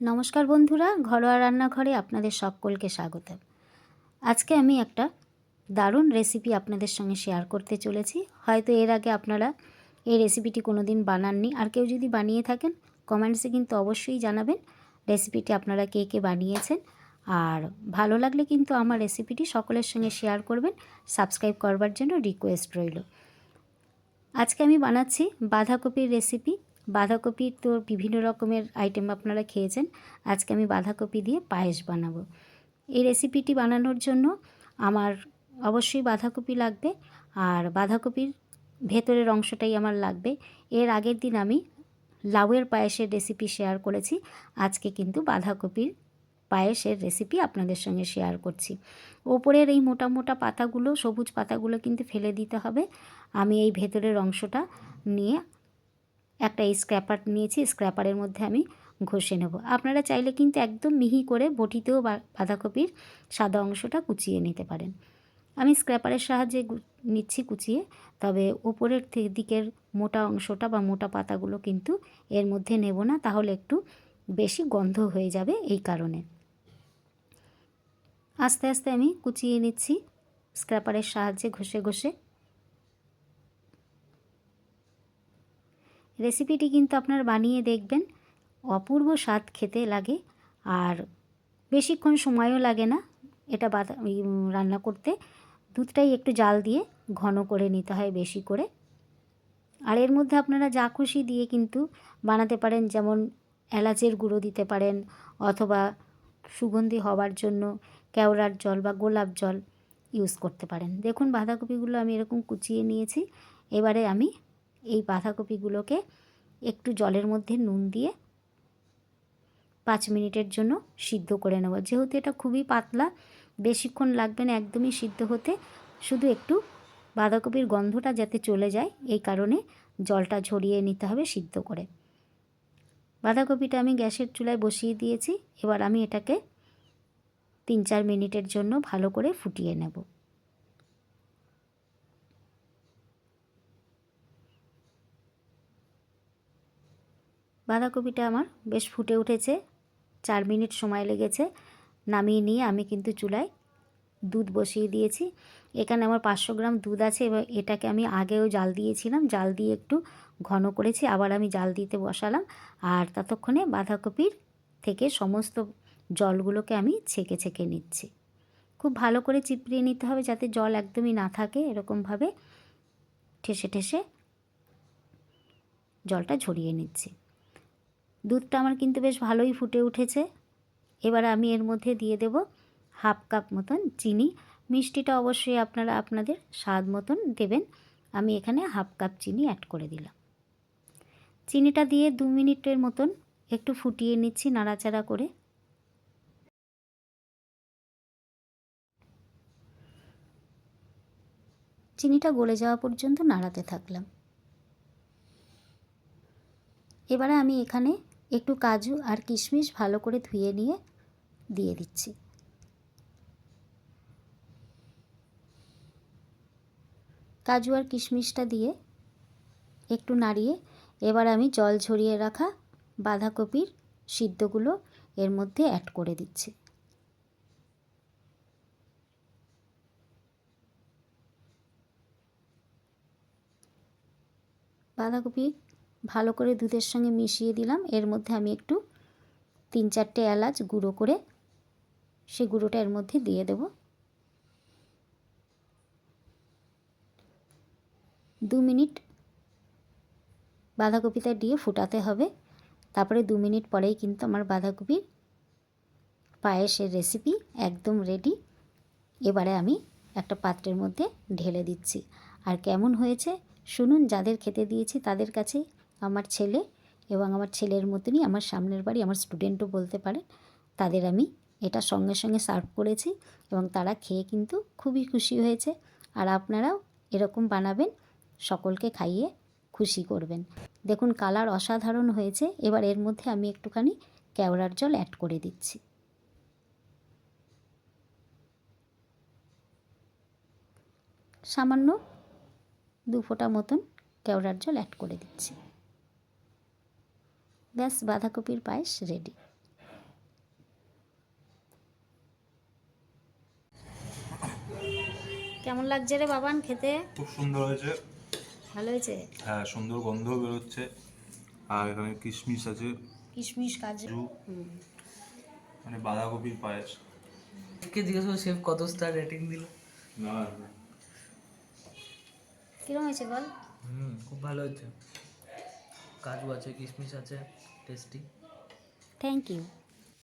নমস্কার বন্ধুরা, ঘরোয়া রান্নাঘরে আপনাদের সকলকে স্বাগত আজকে আমি একটা দারুণ রেসিপি আপনাদের সঙ্গে শেয়ার করতে চলেছি। হয়তো এর আগে আপনারা এই রেসিপিটি কোনো দিন বানাননি। আর কেউ যদি বানিয়ে থাকেন কমেন্টসে কিন্তু অবশ্যই জানাবেন রেসিপিটি আপনারা কে কে বানিয়েছেন। আর ভালো লাগলে কিন্তু আমার রেসিপিটি সকলের সঙ্গে শেয়ার করবেন সাবস্ক্রাইব করবার জন্য রিকোয়েস্ট রইল। আজকে আমি বানাচ্ছি বাঁধাকপির রেসিপি বাঁধাকপির তো বিভিন্ন রকমের আইটেম আপনারা খেয়েছেন। আজকে আমি বাঁধাকপি দিয়ে পায়েস বানাবো। এই রেসিপিটি বানানোর জন্য আমার অবশ্যই বাঁধাকপি লাগবে আর বাঁধাকপির ভেতরের অংশটাই আমার লাগবে। এর আগের দিন আমি লাউয়ের পায়েসের রেসিপি শেয়ার করেছি। আজকে কিন্তু বাঁধাকপির পায়েসের রেসিপি আপনাদের সঙ্গে শেয়ার করছি। ওপরের এই মোটা মোটা পাতাগুলো, সবুজ পাতাগুলো কিন্তু ফেলে দিতে হবে। আমি এই ভেতরের অংশটা নিয়ে একটা স্ক্র্যাপার নিয়েছি স্ক্র্যাপারের মধ্যে আমি ঘষে নেব। আপনারা চাইলে কিন্তু একদম মিহি করে বটিতেও বাঁধাকপির সাদা অংশটা কুচিয়ে নিতে পারেন। আমি স্ক্র্যাপারের সাহায্যে নিচ্ছি কুচিয়ে, তবে উপরের দিকের মোটা অংশটা বা মোটা পাতাগুলো কিন্তু এর মধ্যে নেব না, তাহলে একটু বেশি গন্ধ হয়ে যাবে এই কারণে। আস্তে আস্তে আমি কুচিয়ে নিচ্ছি স্ক্র্যাপারের সাহায্যে ঘষে ঘষে। রেসিপিটি কিন্তু আপনার বানিয়ে দেখবেন। অপূর্ব স্বাদ খেতে লাগে আর বেশিক্ষণ সময়ও লাগে না এটা রান্না করতে। দুধটাই একটু জাল দিয়ে ঘন করে নিতে হয় বেশি করে। আর এর মধ্যে আপনারা যা খুশি দিয়ে কিন্তু বানাতে পারেন, যেমন এলাচের গুঁড়ো দিতে পারেন অথবা সুগন্ধি হবার জন্য কেওড়ার জল বা গোলাপ জল ইউজ করতে পারেন। দেখুন বাঁধাকপিগুলো আমি এরকম কুচিয়ে নিয়েছি। এবারে আমি এই বাঁধাকপিগুলোকে একটু জলের মধ্যে নুন দিয়ে পাঁচ মিনিটের জন্য সিদ্ধ করে নেব। যেহেতু এটা খুবই পাতলা, বেশিক্ষণ লাগবে না, একদমই সিদ্ধ হতে। শুধু একটু বাঁধাকপির গন্ধটা যাতে চলে যায়, এই কারণে জলটা ঝরিয়ে নিতে হবে সিদ্ধ করে। বাঁধাকপিটা আমি গ্যাসের চুলায় বসিয়ে দিয়েছি। এবার আমি এটাকে তিন চার মিনিটের জন্য ভালো করে ফুটিয়ে নেব। বাঁধাকপিটা আমার বেশ ফুটে উঠেছে। চার মিনিট সময় লেগেছে। নামিয়ে নিয়ে আমি কিন্তু চুলায় দুধ বসিয়ে দিয়েছি। এখানে আমার পাঁচশো গ্রাম দুধ আছে এবার এটাকে আমি আগেও জাল দিয়েছিলাম। জাল দিয়ে একটু ঘন করেছি, আবার আমি জাল দিতে বসালাম। আর ততক্ষণে বাঁধাকপির থেকে সমস্ত জলগুলোকে আমি ছেঁকে ছেঁকে নিচ্ছি। খুব ভালো করে চিপড়িয়ে নিতে হবে যাতে জল একদমই না থাকে। এরকমভাবে ঠেসে ঠেসে জলটা ঝরিয়ে নিচ্ছি। দুধটা আমার কিন্তু বেশ ভালোই ফুটে উঠেছে। এবার আমি এর মধ্যে দিয়ে দেব হাফ কাপ মতন চিনি। মিষ্টিটা অবশ্যই আপনারা আপনাদের স্বাদ মতন দেবেন। আমি এখানে হাফ কাপ চিনি অ্যাড করে দিলাম। চিনিটা দিয়ে দু মিনিটের মতন একটু ফুটিয়ে নিচ্ছি নাড়াচাড়া করে। চিনিটা গলে যাওয়া পর্যন্ত নাড়াতে থাকলাম। এবারে আমি এখানে একটু কাজু আর কিশমিশ ভালো করে ধুয়ে নিয়ে দিয়ে দিচ্ছি। কাজু আর কিশমিশটা দিয়ে একটু নাড়িয়ে এবার আমি জল ঝরিয়ে রাখা বাঁধাকপির সিদ্ধগুলো এর মধ্যে অ্যাড করে দিচ্ছি। বাঁধাকপি ভালো করে দুধের সঙ্গে মিশিয়ে দিলাম। এর মধ্যে আমি একটু তিন চারটে এলাচ গুঁড়ো করে সে গুঁড়োটা এর মধ্যে দিয়ে দেব। দু মিনিট বাঁধাকপিটা দিয়ে ফুটাতে হবে। তারপরে দু মিনিট পরেই কিন্তু আমার বাঁধাকপির পায়েসের রেসিপি একদম রেডি এবারে আমি একটা পাত্রের মধ্যে ঢেলে দিচ্ছি। আর কেমন হয়েছে, শুনুন, যাদের খেতে দিয়েছি তাদের কাছে আমার ছেলে এবং আমার ছেলের মতনই আমার সামনের বাড়ি আমার স্টুডেন্টও বলতে পারেন, তাদের আমি এটা সঙ্গে সঙ্গে সার্ভ করেছি এবং তারা খেয়ে কিন্তু খুবই খুশি হয়েছে। আর আপনারাও এরকম বানাবেন, সকলকে খাইয়ে খুশি করবেন। দেখুন কালার অসাধারণ হয়েছে, এবার এর মধ্যে আমি একটুখানি কেওড়ার জল অ্যাড করে দিচ্ছি। সামান্য দু ফোঁটা মতন কেওড়ার জল অ্যাড করে দিচ্ছি। ব্যাস বাঁধাকপির পায়েস রেডি কেমন লাগছে রে বাবান খেতে? খুব সুন্দর হয়েছে। ভালো হয়েছে? হ্যাঁ সুন্দর গন্ধ বেরোচ্ছে। আর এখানে কিশমিশ আছে। কিশমিশ কাজু। মানে বাঁধাকপির পায়েস। কে জিজ্ঞেস করো শেফ কত স্টার রেটিং দিল? না। কিরম হয়েছে বল? হুম খুব ভালো হয়েছে। কাজু আছে কিশমিশ আছে টেস্টি থ্যাংক ইউ